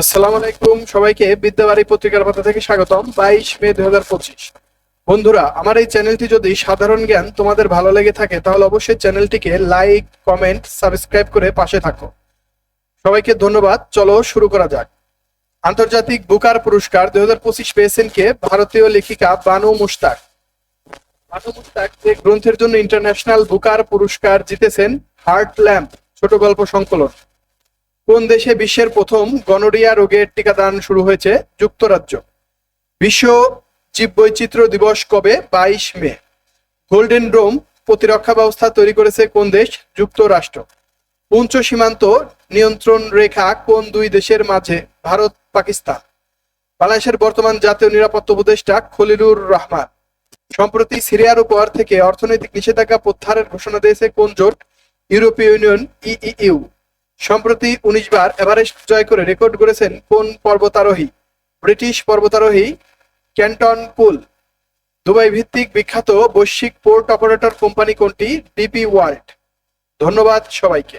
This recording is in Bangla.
আসসালামু আলাইকুম, সবাইকে বিদ্যাবাড়ি পত্রিকার পাতা থেকে স্বাগতম, বাইশ মে দুই হাজার পঁচিশ। বন্ধুরা, আমার এই চ্যানেলটি যদি সাধারণ জ্ঞান তোমাদের ভালো লেগে থাকে, তাহলে অবশ্যই চ্যানেলটিকে লাইক, কমেন্ট, সাবস্ক্রাইব করে পাশে থাকো। সবাইকে ধন্যবাদ, চলো শুরু করা যাক। আন্তর্জাতিক বুকার পুরস্কার দুই হাজার পঁচিশ পেয়েছেন কে ভারতীয় লেখিকা বানু মুশতাক। বানু মুশতাক যে গ্রন্থের জন্য ইন্টারন্যাশনাল বুকার পুরস্কার জিতেছেন হার্ট ল্যাম্প ছোট গল্প সংকলন। কোন দেশে বিশ্বের প্রথম গনোরিয়া রোগের টিকাদান শুরু হয়েছে? যুক্তরাজ্য। বিশ্ব জীববৈচিত্র্য দিবস কবে? বাইশ মে। গোল্ডেন ডোম প্রতিরক্ষা ব্যবস্থা তৈরি করেছে কোন দেশ? যুক্তরাষ্ট্র। পুঞ্চ সীমান্ত নিয়ন্ত্রণ রেখা কোন দুই দেশের মাঝে? ভারত, পাকিস্তান। বাংলাদেশের বর্তমান জাতীয় নিরাপত্তা উপদেষ্টা খলিলুর রহমান। সম্প্রতি সিরিয়ার উপর থেকে অর্থনৈতিক নিষেধাজ্ঞা প্রত্যাহারের ঘোষণা দিয়েছে কোন জোট? ইউরোপীয় ইউনিয়ন ইইউ সম্প্রতি উনিশ বার এভারেস্ট জয় করে রেকর্ড করেছেন কোন পর্বতারোহী? ব্রিটিশ পর্বতারোহী ক্যান্টন পুল। দুবাই ভিত্তিক বিখ্যাত বৈশ্বিক পোর্ট অপারেটর কোম্পানি কোনটি? DP World. ধন্যবাদ সবাইকে।